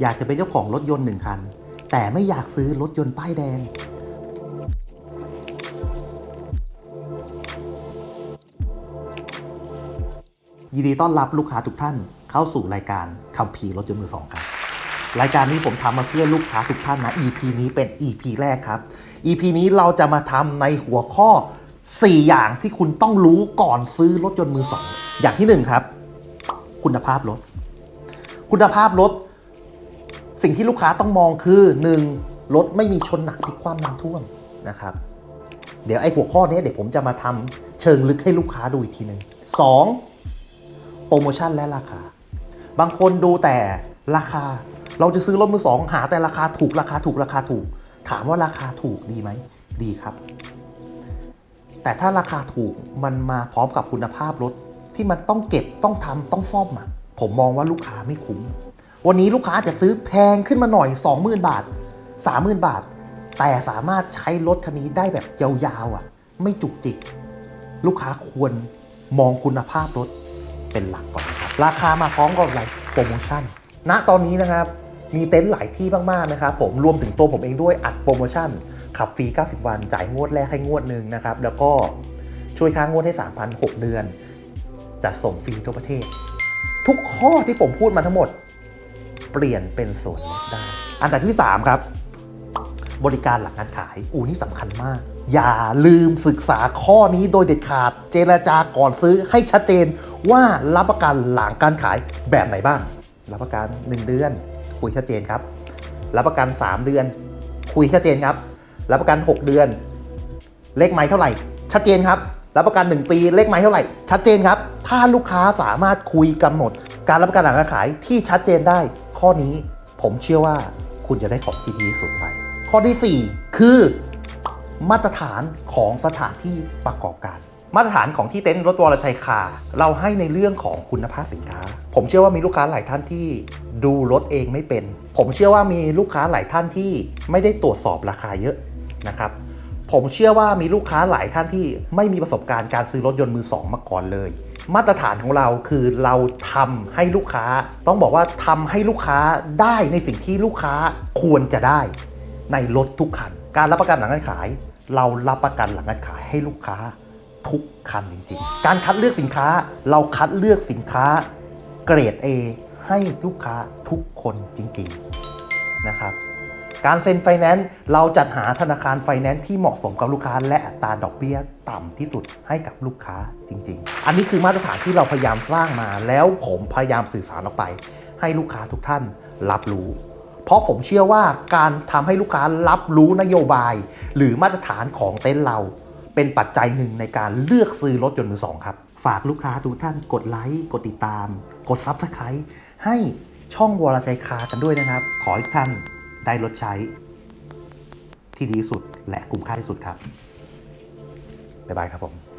อยากจะเป็นเจ้าของรถยนต์หนึ่งคัน แต่ไม่อยากซื้อรถยนต์ป้ายแดง ยินดีต้อนรับลูกค้าทุกท่านเข้าสู่รายการคัมภีร์รถยนต์มือสองครับรายการนี้ผมทำมาเพื่อลูกค้าทุกท่านนะ EP นี้เป็น EP แรกครับ EP นี้เราจะมาทำในหัวข้อ 4 อย่างที่คุณต้องรู้ก่อนซื้อรถยนต์มือสองอย่างที่ 1 ครับ คุณภาพรถ คุณภาพรถ สิ่งที่ลูกค้าต้องมองคือ 1. รถไม่มีชนหนักพลิกคว่ำน้ำท่วมนะครับ เดี๋ยวไอ้หัวข้อนี้เดี๋ยวผมจะมาทำเชิงลึกให้ลูกค้าดูอีกทีหนึ่งสองโปรโมชั่นและราคา บางคนดูแต่ราคา เราจะซื้อรถมือสองหาแต่ราคาถูกราคาถูกราคาถูก ถามว่าราคาถูกดีไหม ดีครับ แต่ถ้าราคาถูกมันมาพร้อมกับคุณภาพรถที่มันต้องเก็บต้องทำต้องซ่อมอะผมมองว่าลูกค้าไม่คุ้ม วันนี้ลูกค้าจะซื้อแพงขึ้นมาหน่อย 20,000 บาท 30,000 บาท แต่สามารถใช้รถคันนี้ได้แบบยาวๆอะ ไม่จุกจิก ลูกค้าควรมองคุณภาพรถเป็นหลักก่อนครับราคามาพร้อมกับอะไรโปรโมชั่น ณตอนนี้นะครับมีเต็นท์หลายที่มากๆนะครับผมรวมถึงตัวผมเองด้วยอัดโปรโมชั่นขับฟรี 90 วัน จ่ายงวดแรกให้งวดหนึ่งนะครับ แล้วก็ช่วยค้างงวดให้ 3,000 6 เดือนจัดส่งฟรีทั่วประเทศ ทุกข้อที่ผมพูดมาทั้งหมด เปลี่ยนเป็นส่วนลดได้ อันดับที่ 3 ครับ บริการหลังการขายอูนี่สำคัญมาก อย่าลืมศึกษาข้อนี้โดยเด็ดขาดเจรจาก่อนซื้อให้ชัดเจนว่ารับประกันหลังการขายแบบไหนบ้าง รับประกัน 1 เดือน คุยชัดเจนครับ รับประกัน 3 เดือน คุยชัดเจนครับ รับประกัน 6 เดือน เลขไม้เท่าไหร่ ชัดเจนครับ รับประกัน 1 ปี เลขไม้เท่าไหร่ ชัดเจนครับ ถ้าลูกค้าสามารถคุยกำหนด การรับประกันหลังการขายที่ชัดเจนได้ ข้อนี้ผมเชื่อว่าคุณจะได้ของที่ดีที่สุดไป ข้อทีสี่ 4 คือมาตรฐานของสถานที่ประกอบการ มาตรฐานของที่เต็นท์รถวรชัยคาร์เราให้ในเรื่องของคุณภาพสินค้า ผมเชื่อว่ามีลูกค้าหลายท่านที่ดูรถเองไม่เป็น ผมเชื่อว่ามีลูกค้าหลายท่านที่ไม่ได้ตรวจสอบราคาเยอะนะครับผมเชื่อว่ามีลูกค้าหลายท่านที่ไม่มีประสบการณ์การซื้อรถยนต์มือสองมาก่อนเลยมาตรฐานของเราคือเราทำให้ลูกค้า ต้องบอกว่าทำให้ลูกค้าได้ในสิ่งที่ลูกค้าควรจะได้ในรถทุกคัน การรับประกันหลังการขาย เรารับประกันหลังการขายให้ลูกค้าทุกคันจริงๆ การคัดเลือกสินค้าเราคัดเลือกสินค้าเกรด A ให้ลูกค้าทุกคนจริงๆนะครับ การเซ็นไฟแนนซ์เราจัดหาธนาคารไฟแนนซ์ที่เหมาะสมกับลูกค้า และอัตราดอกเบี้ยต่ำที่สุดให้กับลูกค้าจริง ๆ อันนี้คือมาตรฐานที่เราพยายามสร้างมา แล้วผมพยายามสื่อสารออกไป ให้ลูกค้าทุกท่านรับรู้ เพราะผมเชื่อว่าการทำให้ลูกค้ารับรู้นโยบาย หรือมาตรฐานของเต็นท์เรา เป็นปัจจัยหนึ่งในการเลือกซื้อรถยนต์มือสองครับฝากลูกค้าทุกท่านกดไลค์กดติดตาม กด Subscribe ให้ช่องวรชัยคากันด้วยนะครับ ขอให้ทุกท่าน ได้ลดใช้ที่ดีที่สุดและคุ้มค่าที่สุดครับ บ๊ายบายครับผม